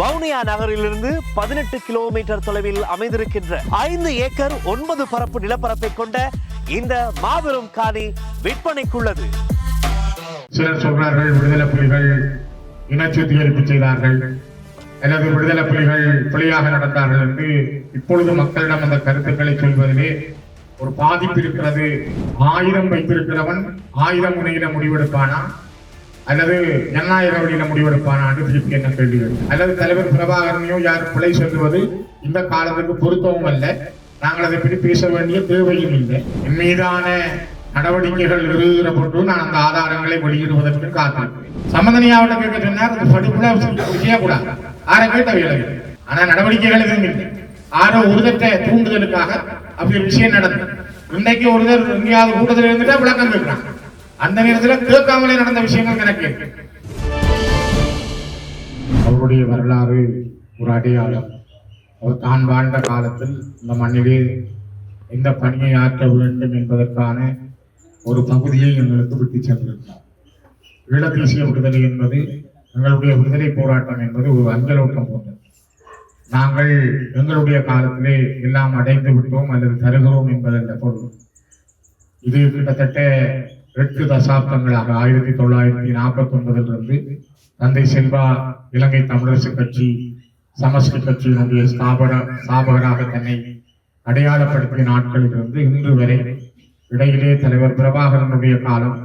வவுனியா நகரிலிருந்து பதினெட்டு கிலோமீட்டர் தொலைவில் அமைந்திருக்கின்ற ஐந்து ஏக்கர் ஒன்பது பரப்பு நிலப்பரப்பை கொண்ட இந்த மாபெரும் காணி விற்பனைக்குள்ளது. சிலர் சொல்றார்கள் விடுதலை புலிகள் இனச்சுத்திகரிப்பு செய்தார்கள். அல்லது விடுதலை புலிகள் புலியாக நடந்தார்கள் என்று இப்பொழுது மக்களிடம் அந்த கருத்துக்களை சொல்வதிலே ஒரு பாதிப்பு இருக்கிறது. ஆயுதம் வைத்திருக்கிறவன் ஆயுதம் முனையில முடிவெடுப்பானா? அல்லது ஜனநாயக வழியில முடிவெடுப்பான? என்று என்ன கேள்விகள் அல்லது தலைவர் பிரபாகரனையோ யார் பிழை சொல்லுவது இந்த காலத்துக்கு பொருத்தமும் அல்ல. நாங்கள் அதை பற்றி பேச வேண்டிய தேவையும் இல்லை. என் மீதான நடவடிக்கைகள் இருக்கிற போட்டு நான் அந்த ஆதாரங்களை வெளியிடுவதற்கு காத்திருக்கிறேன். சம்பந்தனியாவிட கேட்க சொன்னார் படிப்புல செய்யக்கூடாது. ஆரை கேட்ட வேலை ஆனா நடவடிக்கைகள் எதுவும் இல்லை. ஆரோ ஒருதட்ட தூண்டுதலுக்காக அப்படி ஒரு விஷயம் நடந்தது. இன்றைக்கு ஒருதர் எங்கேயாவது கூட்டத்தில் இருந்துட்டா விளக்கம் கேட்கிறான். அந்த நேரத்தில் கேட்காமலே நடந்த விஷயங்கள் எனக்கு. அவருடைய வரலாறு ஒரு அடையாளம். அவர் தான் வாழ்ந்த காலத்தில் இந்த மண்ணிலே எந்த பணியை ஆற்ற வேண்டும் என்பதற்கான ஒரு பகுதியை எங்களுக்கு விட்டு சென்றிருந்தார். ஈழத்தேசிய விடுதலை என்பது எங்களுடைய விடுதலை போராட்டம் என்பது ஒரு அஞ்சலோட்டம் போன்றது நாங்கள் எங்களுடைய காலத்திலே எல்லாம் அடைந்து விட்டோம் அல்லது தருகிறோம் என்பதல்ல பொருள். இது கிட்டத்தட்ட எட்டு தசாப்தங்களாக ஆயிரத்தி தொள்ளாயிரத்தி நாற்பத்தி ஒன்பதிலிருந்து தந்தை செல்வா இலங்கை தமிழரசு கட்சி சமஸ்கிருத கட்சியினுடைய ஸ்தாபன ஸ்தாபகராக தன்னை அடையாளப்படுத்திய நாட்களிலிருந்து இன்று வரை இடையிலே தலைவர் பிரபாகரனுடைய காலம்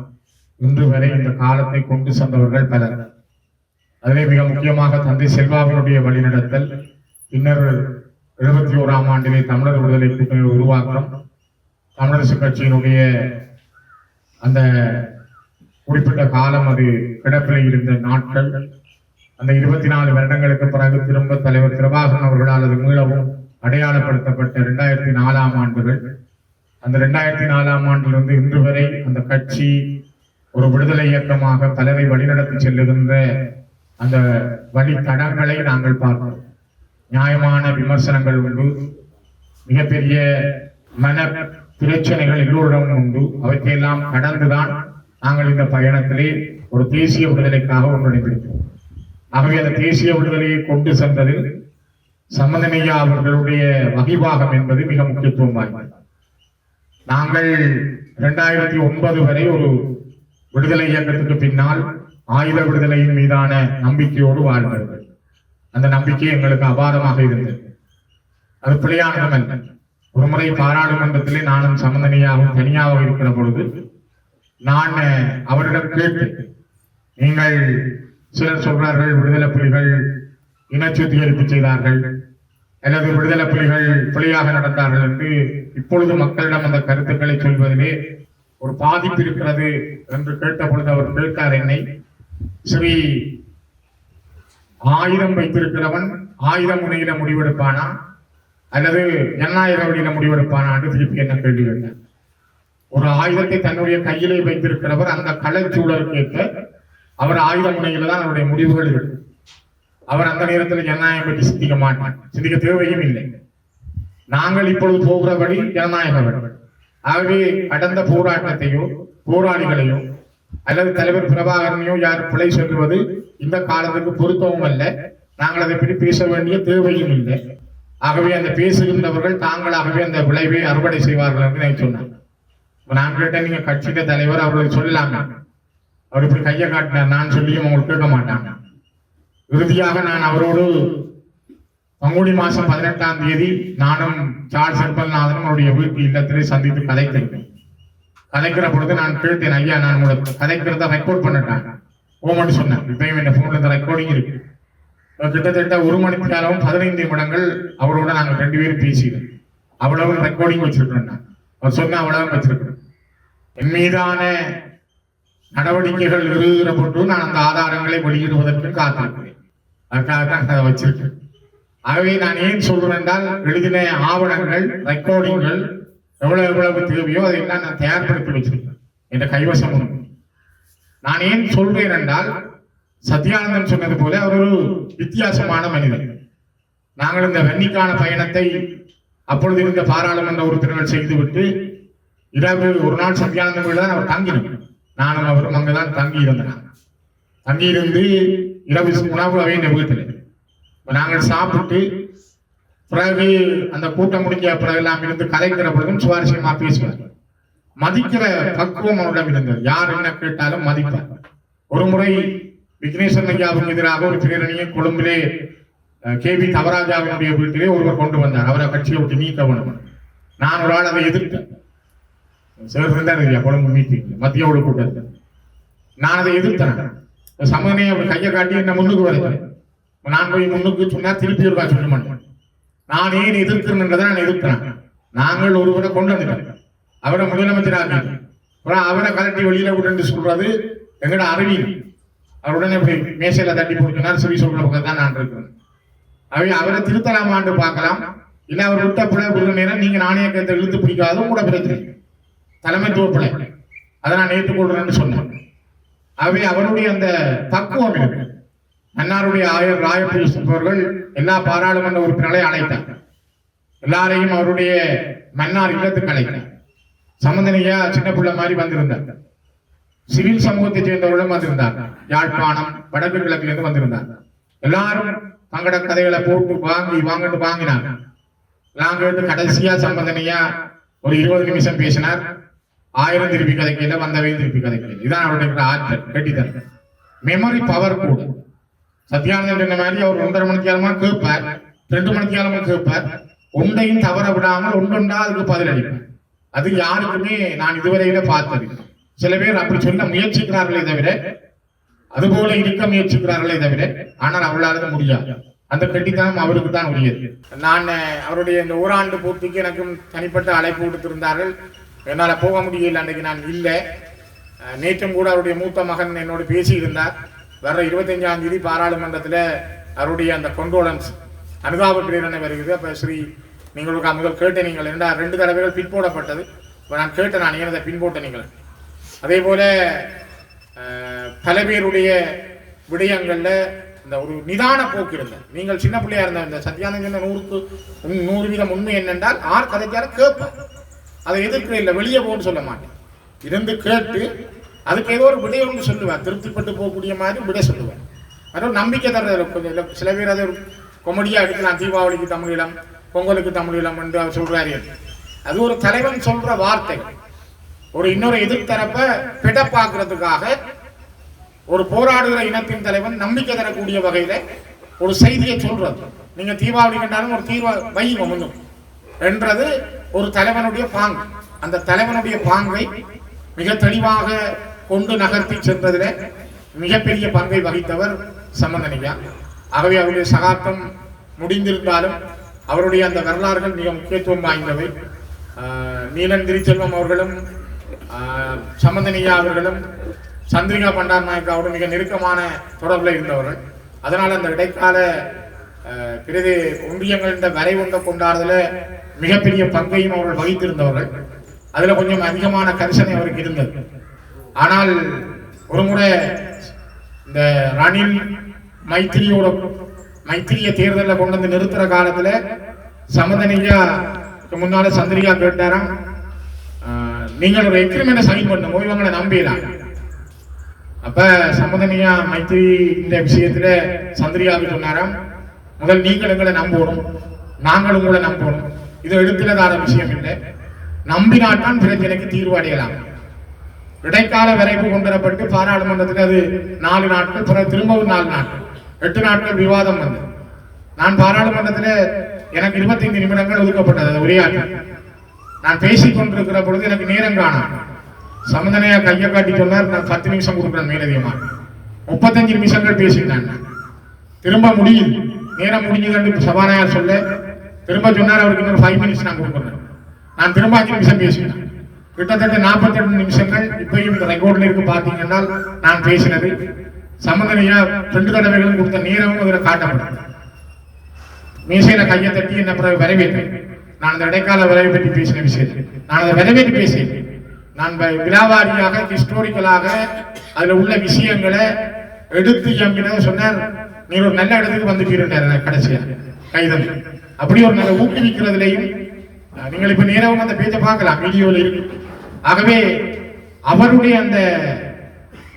இன்று வரை இந்த காலத்தை கொண்டு சென்றவர்கள் பலர். அதிலே மிக முக்கியமாக தந்தை செல்வாவினுடைய வழிநடத்தல் பின்னர் எழுபத்தி ஓராம் ஆண்டிலே தமிழர் விடுதலை கூட்டணி உருவாக்கம் தமிழரசு கட்சியினுடைய அந்த குறிப்பிட்ட காலம் அது கிடப்பில் இருந்த நாட்கள். அந்த இருபத்தி நாலு வருடங்களுக்கு பிறகு திரும்ப தலைவர் பிரபாகரன் அவர்களால் அது மீளவும் அடையாளப்படுத்தப்பட்ட இரண்டாயிரத்தி நாலாம் ஆண்டுகள். அந்த இரண்டாயிரத்தி நாலாம் ஆண்டிலிருந்து இன்று வரை அந்த கட்சி ஒரு விடுதலை இயக்கமாக பலரை வழிநடத்தி செல்லுகின்ற அந்த வழித்தடங்களை நாங்கள் பார்க்கிறோம் நியாயமான விமர்சனங்கள் உண்டு. மிகப்பெரிய மன பிரச்சனைகள் எல்லோரிடமும் உண்டு. அவற்றையெல்லாம் கடந்துதான் நாங்கள் இந்த பயணத்திலே ஒரு தேசிய விடுதலைக்காக ஒன்றிணைந்திருக்கிறோம் ஆகவே அந்த தேசிய விடுதலையை கொண்டு சென்றதில் சம்பந்தனையா அவர்களுடைய வகிபாகம் என்பது மிக முக்கியத்துவம் வாய்ந்தது நாங்கள் இரண்டாயிரத்தி ஒன்பது வரை ஒரு விடுதலை இயக்கத்துக்கு பின்னால் ஆயுத விடுதலையின் மீதான நம்பிக்கையோடு வாழ்ந்தவர்கள். அந்த நம்பிக்கை எங்களுக்கு அபாரமாக இருந்தது. அது பிழையானதும் அல்ல ஒரு முறை பாராளுமன்றத்திலே நானும் சம்பந்தனியாகவும் தனியாக இருக்கிற பொழுது நான் அவரிடம் கேட்டு நீங்கள் சிலர் சொல்றார்கள் விடுதலை புலிகள் இன சுத்திகரிப்பு செய்தார்கள் அல்லது விடுதலை புலிகள் புலியாக நடந்தார்கள் என்று இப்பொழுது மக்களிடம் அந்த கருத்துக்களை சொல்வதிலே ஒரு பாதிப்பு இருக்கிறது என்று கேட்ட பொழுது அவர் கேட்டார் என்னை ஸ்ரீ ஆயுதம் வைத்திருக்கிறவன் ஆயுதம் முனையில முடிவெடுப்பானா? அல்லது ஜனநாயக வழியில முடிவெடுப்பானா என்று திருப்பி என்ன கேள்வி கேட்டார் ஒரு ஆயுதத்தை தன்னுடைய கையிலே வைத்திருக்கிறவர் அந்த கலைச்சூழலுக்கு ஏற்ற அவர் ஆயுத முனையில தான் அவருடைய முடிவுகள் இருக்கு. அவர் அந்த நேரத்தில் ஜனநாயகம் பற்றி சிந்திக்க மாட்டார். சிந்திக்க தேவையும் இல்லை. நாங்கள் இப்பொழுது போகிறபடி ஜனநாயக வழி. ஆகவே கடந்த போராட்டத்தையோ போராளிகளையோ அல்லது தலைவர் பிரபாகரனையோ யார் பிழை சொல்லுவது இந்த காலத்துக்கு பொருத்தமும் அல்ல. நாங்கள் அதை பற்றி பேச வேண்டிய தேவையும் இல்லை. ஆகவே அந்த பேசுகின்றவர்கள் தாங்களாகவே அந்த விளைவை அறுவடை செய்வார்கள் என்று நான் சொன்னாங்க இப்ப நான் கேட்டேன் நீங்க கட்சிக்கு தலைவர் அவர்களுக்கு சொல்லலாமே. அவர் இப்படி கையை காட்டினார் நான் சொல்லியும் அவங்களுக்கு கேட்க மாட்டாங்க. இறுதியாக நான் அவரோடு பங்குனி மாசம் பதினெட்டாம் தேதி நானும் சார்ஸ் செல்பல்நாதனும் அவருடைய வீட்டு இல்லத்திலே சந்தித்து கதைத்திருக்கேன் கதைக்கிற பொழுது நான் கேட்டேன் ஐயா நான் உங்களோட கதைக்கிறத ரெக்கார்ட் பண்ணிட்டேன். ஓமன் சொன்னேன் இப்பயும் என் போன்ல இந்த ரெக்கார்டிங் இருக்கு. கிட்டத்தட்ட ஒரு மணி நேரம் பதினைந்து நிமிடங்கள் அவரோட நாங்கள் ரெண்டு பேரும் பேசினோம் அவ்வளவு ரெக்கார்டிங் வச்சிருக்கோம் நான் அவர் சொன்ன அவ்வளவு வச்சிருக்கிறேன் என் மீதான நடவடிக்கைகள் இருக்கிற போட்டு நான் அந்த ஆதாரங்களை வெளியிடுவதற்கு காத்திருக்கிறேன். அதுக்காக தான் அதை வச்சிருக்கேன். ஆகவே நான் ஏன் சொல்றேன் என்றால் எழுதின ஆவணங்கள் ரெக்கார்டிங்கள் எவ்வளவு எவ்வளவு தேவையோ அதையெல்லாம் நான் தயார்படுத்தி வச்சிருக்கேன். என்ற கைவசம் நான் ஏன் சொல்றேன் என்றால் சத்யானந்தன் சொன்னது போல அவர் ஒரு வித்தியாசமான மனிதன் நாங்கள் இந்த வன்னிக்கான பயணத்தை அப்பொழுது இருந்த பாராளுமன்ற உறுப்பினர்கள் செய்துவிட்டு இரவு ஒரு நாள் சத்யானந்தன் வீடு தான் அவர் தங்கினோம். நானும் அவரும் அங்கதான் தங்கி இருந்தேன் தங்கி இருந்து இரவு உணவு அவை இந்த வீட்டில் நாங்கள் சாப்பிட்டு பிறகு அந்த கூட்டம் முடிஞ்ச பிறகு எல்லாம் இருந்து கலைக்கிற பொழுதும் சுவாரஸ்யமா பேசுவார். மதிக்கிற பக்குவம் அவரிடம் இருந்தது. யார் என்ன கேட்டாலும் மதிப்பார். ஒரு முறை விக்னேஸ்வரன் ஐயாவுக்கு எதிராக ஒரு பிரேரணியை கொழும்பிலே கே வி தவராஜாவினுடைய வீட்டிலே ஒருவர் கொண்டு வந்தார். அவரை கட்சியை விட்டு நீக்க வேண்டும் நான் ஒரு ஆள் அதை எதிர்த்தேன். சார் இல்லையா கொழும்பு மீட்டிங் மத்திய ஒழு கூட்டத்தில் நான் அதை எதிர்த்தேன். சமனே அவர் கையை காட்டி என்ன முன்னுக்கு வருகிறேன் நான் போய் முன்னுக்கு சொன்னா திருப்பி இருக்கா சொல்ல மாட்டேன். நான் ஏன் எதிர்க்கிறேன்றதை நான் எதிர்க்கிறேன். நாங்கள் ஒருவரை கொண்டு வந்துட்டோம். அவரை முதலமைச்சராக அவரை கலட்டி வெளியில விட்டு சொல்றது எங்கட அறிவியல். அவருடனே போய் மேசையில தட்டி போட்டுனார் சொல்லி சொல்ற பக்கம் தான் நான் இருக்கிறேன். அவை அவரை திருத்தலாமான்னு பார்க்கலாம். இல்ல அவர் விட்ட பிள்ளை விடுற நேரம் நீங்க நாணயக்கத்தை இழுத்து பிடிக்காதும் கூட பிரச்சனை தலைமைத்துவ பிள்ளை அதை நான் ஏற்றுக்கொள்றேன்னு சொன்னேன். அவை அவருடைய அந்த தக்குவம் இருக்கு மன்னாருடைய ஆயர் ராயபுரி அவர்கள் எல்லா பாராளுமன்ற உறுப்பினர்களை அழைத்தார். எல்லாரையும் அவருடைய மன்னார் இல்லத்துக்கு அழைத்தார். சம்பந்தனையா சின்ன பிள்ளை மாதிரி வந்திருந்தார். சிவில் சமூகத்தை சேர்ந்தவர்களும் வந்திருந்தார். யாழ்ப்பாணம் வடக்கு கிழக்கிலிருந்து வந்திருந்தார். எல்லாரும் தங்களோட கதைகளை போட்டு வாங்கி வாங்கிட்டு வாங்கினாங்க நாங்க வந்து கடைசியா சம்பந்தனையா ஒரு இருபது நிமிஷம் பேசினார். ஆயிரம் திருப்பி கதைக்கையில வந்தவையும் திருப்பி கதைக்கையில் இதான் அவருடைய ஆற்றல் கட்டித்தல் மெமரி பவர் கூட. சத்யானந்தன் என்ன மாதிரி அவர் ஒன்றரை மணிக்கு காலமா கேட்பார். ரெண்டு மணிக்கு காலமா கேட்பார். ஒன்றையும் தவற விடாமல் ஒன்றொண்டா அதுக்கு பதில் அளிப்பார் அது யாருக்குமே நான் இதுவரையில பார்த்தது சில பேர் அப்படி சொல்ல முயற்சிக்கிறார்களே தவிர அதுபோல இருக்க முயற்சிக்கிறார்களே தவிர ஆனால் அவளால முடியாது. அந்த கட்டித்தனம் அவருக்கு தான் உரியது. நான் அவருடைய இந்த ஓராண்டு பூர்த்திக்கு எனக்கும் தனிப்பட்ட அழைப்பு கொடுத்திருந்தார்கள் என்னால் போக முடியல அன்றைக்கு நான் இல்லை. நேற்றும் கூட அவருடைய மூத்த மகன் என்னோடு பேசியிருந்தார். வர இருபத்தஞ்சாம் தேதி பாராளுமன்றத்தில் அவருடைய அந்த கொண்டோலன்ஸ் அனுதாப பிரேரணை வருகிறது. அப்போ ஸ்ரீ நீங்களுக்கு முதல் கேட்ட நீங்கள் ரெண்டா ரெண்டு தடவைகள் பின்போடப்பட்டது இப்போ நான் கேட்டேன் நான் ஏன் அதை பின்போட்ட நீங்கள்? அதே போல பல பேருடைய விடயங்கள்ல இந்த ஒரு நிதான போக்கு இருந்தது. நீங்கள் சின்ன பிள்ளையா இருந்த இந்த சத்யானந்த நூறுக்கு நூறு வீதம் உண்மை என்னென்றால் ஆர் கதைக்கார கேட்பேன். அதை எதிர்க்கிற இல்லை வெளியே போகணும்னு சொல்ல மாட்டேன். இருந்து கேட்டு அதுக்கு ஏதோ ஒரு விடை ஒன்று சொல்லுவேன். திருப்திப்பட்டு போகக்கூடிய மாதிரி விடை சொல்லுவேன். அது நம்பிக்கை தர்றது. கொஞ்சம் சில பேர் அதை ஒரு கொமெடியா எடுக்கலாம். தீபாவளிக்கு தமிழீழம் பொங்கலுக்கு தமிழீழம் என்று அவர் சொல்றாரு. அது ஒரு தலைவன் சொல்ற வார்த்தை. ஒரு இன்னொரு எதிர்த்தரப்ப பிடப்பாக்குறதுக்காக ஒரு போராடுகிற இனத்தின் தலைவன் நம்பிக்கை தரக்கூடிய வகையில ஒரு செய்தியை சொல்றது. நீங்க தீபாவளி கண்டாலும் ஒரு தீர்வை வை ஒன்றும் என்றது ஒரு தலைவனுடைய பாங்கு. அந்த தலைவனுடைய பாங்கை மிக தெளிவாக கொண்டு நகர்த்தி சென்றதில் மிகப்பெரிய பங்கை வகித்தவர் சம்பந்தனியா ஆகவே அவருடைய சகாப்தம் முடிந்திருந்தாலும் அவருடைய அந்த வரலாறுகள் மிக முக்கியத்துவம் வாய்ந்தவை. நீலன் திருச்செல்வம் அவர்களும் சமந்தனியா அவர்களும் சந்திரிகா பண்டார் நாயக்காவோடு மிக நெருக்கமான தொடர்பில் இருந்தவர்கள். அதனால் அந்த இடைக்கால ஆஹ் பிரதி ஒன்றியங்களின் வரை கொண்டாடுதல மிகப்பெரிய பங்கையும் அவர்கள் வகித்திருந்தவர்கள். அதில் கொஞ்சம் அதிகமான கரிசனை அவருக்கு இருந்தது. ஆனால் ஒரு முறை இந்த ரணில் மைத்திரியோட மைத்திரிய தேர்தலில் கொண்டு வந்து நிறுத்துற காலத்தில் சமதனியா முன்னால சந்திரிகா கேட்டாராம் நீங்கள் ஒரு எக்ரிமெண்ட் சைன் பண்ணுங்க இவங்களை நம்பிடலாம் அப்ப சமதனியா மைத்திரி இந்த விஷயத்துல சந்திரியாவுக்கு சொன்னாராம் முதல் நீங்கள் எங்களை நம்பணும் நாங்கள் உங்களை நம்பணும் இது எடுத்துலதான விஷயம் இல்லை. நம்பினால்தான் பிரச்சனைக்கு தீர்வு அடையலாம். இடைக்கால வரைவு கொண்டு பாராளுமன்றத்துக்கு அது நாலு நாட்கள் பிறகு திரும்பவும் நாலு நாட்கள். எட்டு நாட்கள் விவாதம் வந்தது நான் பாராளுமன்றத்தில் எனக்கு இருபத்தைந்து நிமிடங்கள் ஒதுக்கப்பட்டது அது உரையாற்ற நான் பேசிக் கொண்டிருக்கிற பொழுது எனக்கு நேரம் காணும். சமந்தனையா கையை காட்டி சொன்னார் நான் பத்து நிமிஷம் கொடுக்குறேன் மேலதிகமா. முப்பத்தஞ்சு நிமிஷங்கள் பேசினேன் திரும்ப முடியுது. நேரம் முடிஞ்சதுன்னு சபாநாயகர் சொல்ல திரும்ப சொன்னார் அவருக்கு இன்னொரு ஃபைவ் மினிட்ஸ் நான் கொடுக்குறேன். நான் திரும்ப அஞ்சு நிமிஷம் பேசினேன் கிட்டத்தட்ட நாற்பத்தெட்டு நிமிஷங்கள் இப்பயும் இந்த ரெக்கார்டில் இருக்கு பார்த்தீங்கன்னா நான் பேசினது. சம்பந்தனையா ரெண்டு தடவைகளும் கொடுத்த நேரமும் அதில் காட்டப்படும். மீசையில கையை தட்டி என்ன பிறகு வரவேற்றேன் நான் அந்த இடைக்கால விரைவை பற்றி பேசின விஷயம். நான் அதை வரவேற்று பேசினேன். நான் வ- விலாவாரியாக ஹிஸ்டோரிக்கலாக அதுல உள்ள விஷயங்களை எடுத்து எம்பின சொன்னார். நீ ஒரு நல்ல இடத்துக்கு வந்துட்டீர்கள் கடைசியா. கைதல் அப்படி ஒரு நல்ல ஊக்குவிக்கிறதுலையும் நீங்கள் இப்போ நேரவும் அந்த பேச்சை பார்க்கலாம் வீடியோவில் இருக்கு. ஆகவே அவருடைய அந்த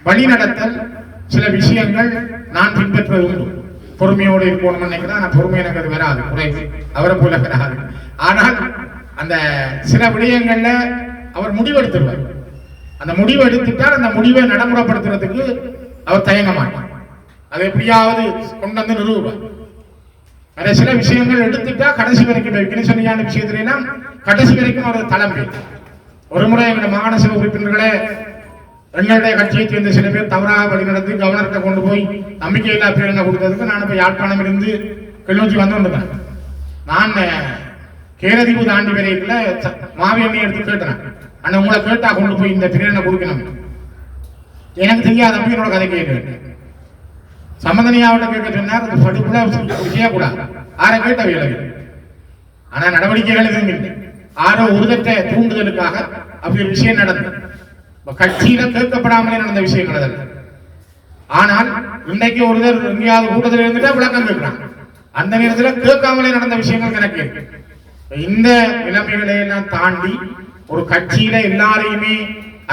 வழிநடத்தல் சில விஷயங்கள் நான் பின்பற்றுவது உண்டு. பொறுமையோடு இருக்கணும்னு நினைக்கிறேன் ஆனால் பொறுமை எனக்கு அது வராது. குறைவு அவரை போல வராது. ஆனால் அந்த சில விடயங்கள்ல அவர் முடிவெடுத்துருவார். அந்த முடிவு எடுத்துட்டால் அந்த முடிவை நடைமுறைப்படுத்துறதுக்கு அவர் தயங்க மாட்டார். அதை எப்படியாவது கொண்டு வந்து நிறுவுவார். வேற சில விஷயங்கள் எடுத்துட்டா கடைசி வரைக்கும் வைக்கணும் சொன்னியான விஷயத்துல கடைசி வரைக்கும் ஒரு தலைமை ஒரு முறை எங்களுடைய மாகாண சபை உறுப்பினர்களே எங்களுடைய கட்சியை சேர்ந்த சில பேர் தவறாக வழிநடத்தி கவர்னர்கிட்ட கொண்டு போய் நம்பிக்கையில்லா பேரணை கொடுத்ததுக்கு நான் இப்போ யாழ்ப்பாணம் இருந்து கிளிநொச்சி வந்து கொண்டிருந்தேன் நான் கேரதீவு தாண்டி வரையில மாவியம்மையை எடுத்து கேட்டேன். ஆனா உங்களை கேட்டா கொண்டு போய் இந்த பிரேரணை கொடுக்கணும். எனக்கு தெரியாத என்னோட கதை கேட்டு சம்பந்தனியாவிட்ட கேட்க சொன்னார் அது செய்யக்கூடாது ஆரை கேட்ட வேலை? ஆனா நடவடிக்கைகள் எதுவும் இல்லை ஆரோ உருதற்ற தூண்டுதலுக்காக அப்படி ஒரு விஷயம் நடந்தது. கட்சியில கேட்கப்படாமலே நடந்த விஷயங்கள் அதல்ல ஆனால் இன்றைக்கு ஒருத்தர் எங்கேயாவது கூட்டத்தில் இருந்துட்டா விளக்கம் கேட்கிறான். அந்த நேரத்துல கேட்காமலே நடந்த விஷயங்கள் எனக்கு இருக்கு. இந்த நிலைமைகளை எல்லாம் தாண்டி ஒரு கட்சியில எல்லாரையுமே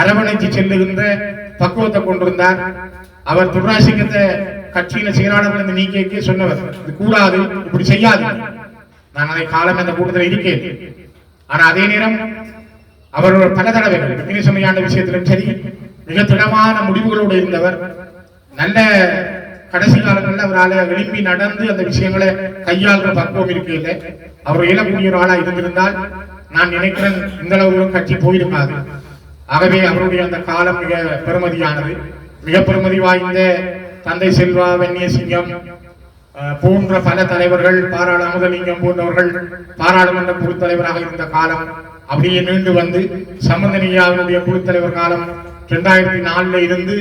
அரவணைச்சு செல்லுகின்ற பக்குவத்தை கொண்டிருந்தார். அவர் துர்ராசிங்கத்தை கட்சியில செயலாளர்கள் இந்த சொன்னவர் இது கூடாது இப்படி செய்யாது. நான் அதை காலம் அந்த கூட்டத்தில் இருக்கேன். ஆனா அதே நேரம் அவர் பல தடவைகள் விக்னேஸ்வரியான விஷயத்திலும் சரி மிக திடமான முடிவுகளோடு இருந்தவர் நல்ல கடைசி காலங்களில் அவரால் எழுப்பி நடந்து அந்த விஷயங்களை கையாளுற பக்குவம் இருக்கையில் அவர் இயலக்கூடிய ஒரு ஆளா இருந்திருந்தால் நான் நினைக்கிறேன் இந்த அளவு கட்சி போயிருக்காது. ஆகவே அவருடைய அந்த காலம் மிக பெருமதியானது. மிக பெருமதி வாய்ந்த தந்தை செல்வா வெண்ணியசிங்கம் அஹ், போன்ற பல தலைவர்கள் பாராள அமுதலிங்கம் போன்றவர்கள் பாராளுமன்ற குழு தலைவராக இருந்த காலம் அப்படியே நீண்டு வந்து சம்பந்தனியாவினுடைய குழு தலைவர் காலம் இரண்டாயிரத்தி நாலுல இருந்து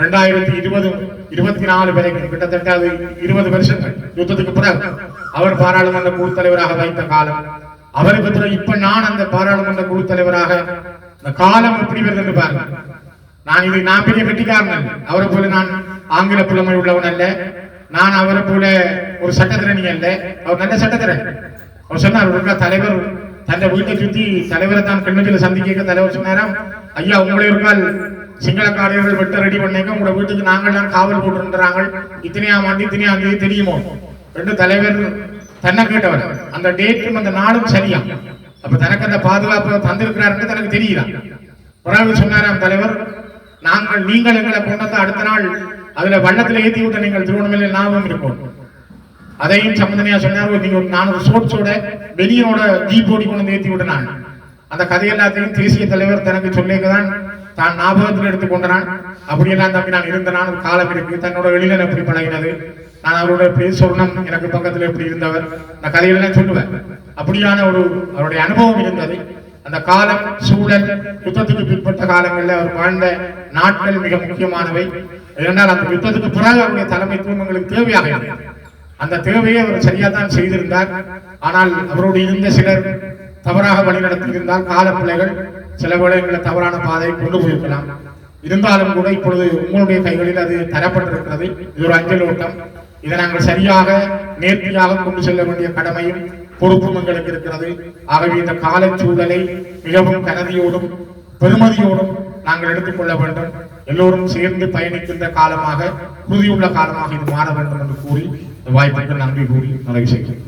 ரெண்டாயிரத்தி இருபது இருபத்தி நாலு வரைக்கும் கிட்டத்தட்ட அது இருபது வருஷங்கள் யுத்தத்துக்கு பிறகு அவர் பாராளுமன்ற குழு தலைவராக வைத்த காலம். அவருக்கு பிறகு இப்ப நான் அந்த பாராளுமன்ற குழு தலைவராக இந்த காலம் எப்படி வருது பாருங்க. நான் இது நான் பெரிய வெட்டிக்காரன் அவரை போல நான் ஆங்கில புலமை உள்ளவன் அல்ல. நான் அவரை போல ஒரு சட்டத்திரணி அல்ல. அவர் நல்ல சட்டத்திறன் அவர் சொன்னார் தலைவர் தன்னை வீட்டை சுத்தி தலைவரை தான் கண்ணத்தில் சந்திக்க தலைவர் சொன்னாராம். ஐயா உங்களை ஒரு நாள் சிங்களக்காரர்கள் வெட்ட ரெடி பண்ணேங்க உங்களை வீட்டுக்கு நாங்கள்தான் காவல் போட்டுருந்தாங்க இத்தனையாம் ஆண்டு இத்தனையாம் தேதி தெரியுமோ? ரெண்டு தலைவர் தன்னை கேட்டவர். அந்த டேட்டும் அந்த நாளும் சரியா? அப்ப தனக்கு அந்த பாதுகாப்பு தந்திருக்கிறாருன்னு தனக்கு தெரியுதா? பிறகு சொன்னாராம் தலைவர் நாங்கள் நீங்கள் எங்களை கொண்டதை அடுத்த நாள் அதுல வள்ளத்துல ஏத்தி விட்ட நீங்கள் திருவண்ணாமலை லாபம் இருக்கும் அதையும் சம்பந்தனையா சொன்னார் நீங்க ஒரு நான் ஒரு வெளியோட ஜீப் ஓடி கொண்டு வந்து ஏத்தி விட்ட நான் அந்த கதையெல்லாத்தையும் தேசிய தலைவர் தனக்கு சொல்லிக்கதான் தான் ஞாபகத்தில் எடுத்துக்கொண்டான் அப்படியெல்லாம் தம்பி நான் இருந்த நான் ஒரு காலம் இருக்கு தன்னோட வெளியில எப்படி பழகினது. நான் அவரோட எப்படி சொர்ணம் எனக்கு பக்கத்துல எப்படி இருந்தவர். நான் கதையெல்லாம் சொல்லுவேன். அப்படியான ஒரு அவருடைய அனுபவம் இருந்தது. அந்த காலம் சூழல் யுத்தத்துக்கு பிற்பட்ட காலங்களில் அவர் வாழ்ந்த நாட்கள் மிக முக்கியமானவை. ஏனென்றால் அந்த யுத்தத்துக்கு பிறகு அவருடைய தலைமைத்துவம் எங்களுக்கு தேவையாக இருந்தது. அந்த தேவையை அவர் சரியாக தான் செய்திருந்தார். ஆனால் அவரோடு இருந்த சிலர் தவறாக வழிநடத்தி இருந்தால் கால பிள்ளைகள் சில வேளைகளில் தவறான பாதையை கொண்டு போயிருக்கலாம். இருந்தாலும் கூட இப்பொழுது உங்களுடைய கைகளில் அது தரப்பட்டிருக்கிறது. இது ஒரு அஞ்சல் ஓட்டம். இதை நாங்கள் சரியாக நேர்த்தியாக கொண்டு செல்ல வேண்டிய கடமையும் பொறுப்பும் எங்களுக்கு இருக்கிறது. ஆகவே இந்த காலச்சூழலை மிகவும் கனதியோடும் பெருமதியோடும் நாங்கள் எடுத்துக்கொள்ள வேண்டும். எல்லோரும் சேர்ந்து பயணிக்கின்ற காலமாக உறுதியுள்ள காலமாக இது மாற வேண்டும் என்று கூறி இந்த வாய்ப்புக்கு நன்றி கூறி நிறைவு செய்கிறேன்.